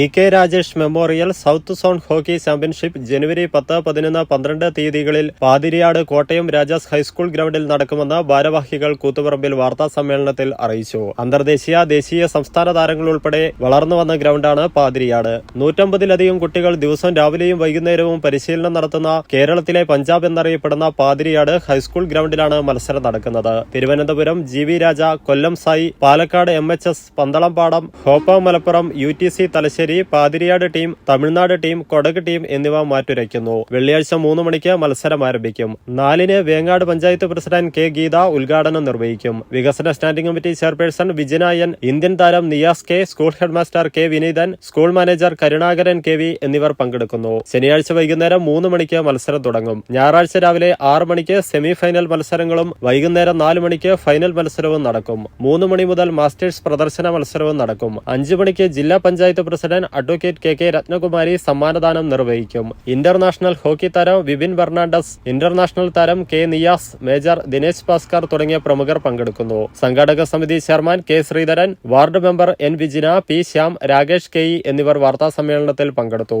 E K Rajesh memorial south zone hockey championship ജനുവരി പത്ത് പതിനൊന്ന് പന്ത്രണ്ട് തീയതികളിൽ പാതിരിയാട് കോട്ടയം രാജാസ് ഹൈസ്കൂൾ ഗ്രൗണ്ടിൽ നടക്കുമെന്ന് ഭാരവാഹികൾ കൂത്തുപറമ്പിൽ വാർത്താ സമ്മേളനത്തിൽ അറിയിച്ചു. അന്തർദേശീയ ദേശീയ സംസ്ഥാന താരങ്ങൾ ഉൾപ്പെടെ വളർന്നു വന്ന ഗ്രൗണ്ടാണ് പാതിരിയാട്. നൂറ്റമ്പതിലധികം കുട്ടികൾ ദിവസം രാവിലെയും വൈകുന്നേരവും പരിശീലനം നടത്തുന്ന കേരളത്തിലെ പഞ്ചാബ് എന്നറിയപ്പെടുന്ന പാതിരിയാട് ഹൈസ്കൂൾ ഗ്രൗണ്ടിലാണ് മത്സരം നടക്കുന്നത്. Thiruvananthapuram G V Raja Kollam SAI Palakkad M H S Panthalampadam ഹോപ്പ Malappuram U T C Thalassery Pathiriyad team Tamil Nadu team Kodagu team എന്നിവ മാറ്റുരയ്ക്കുന്നു. വെള്ളിയാഴ്ച മൂന്ന് മണിക്ക് മത്സരം ആരംഭിക്കും. നാലിന് വേങ്ങാട് പഞ്ചായത്ത് പ്രസിഡന്റ് കെ ഗീത ഉദ്ഘാടനം നിർവഹിക്കും. വികസന standing committee chairperson Vijanayan Indian താരം Niyas K school headmaster K Vineethan school manager Karunakaran K V എന്നിവർ പങ്കെടുക്കുന്നു. ശനിയാഴ്ച വൈകുന്നേരം മൂന്ന് മണിക്ക് മത്സരം തുടങ്ങും. ഞായറാഴ്ച രാവിലെ ആറ് മണിക്ക് സെമി ഫൈനൽ മത്സരങ്ങളും വൈകുന്നേരം നാല് മണിക്ക് ഫൈനൽ മത്സരവും നടക്കും. മൂന്ന് മണി മുതൽ മാസ്റ്റേഴ്സ് പ്രദർശന മത്സരവും നടക്കും. അഞ്ചു മണിക്ക് ജില്ലാ panchayat president advocate K K Rathnakumari സമ്മാനദാനം നിർവഹിക്കും. ഇന്റർനാഷണൽ ഹോക്കി താരം വിപിൻ ഫെർണാണ്ടസ് ഇന്റർനാഷണൽ താരം കെ നിയാസ് മേജർ ദിനേശ് ഭാസ്കർ തുടങ്ങിയ പ്രമുഖർ പങ്കെടുക്കുന്നു. സംഘാടക സമിതി chairman K Sreedharan ward member N Vijina P Shyam Rakesh K എന്നിവർ വാർത്താ സമ്മേളനത്തിൽ പങ്കെടുത്തു.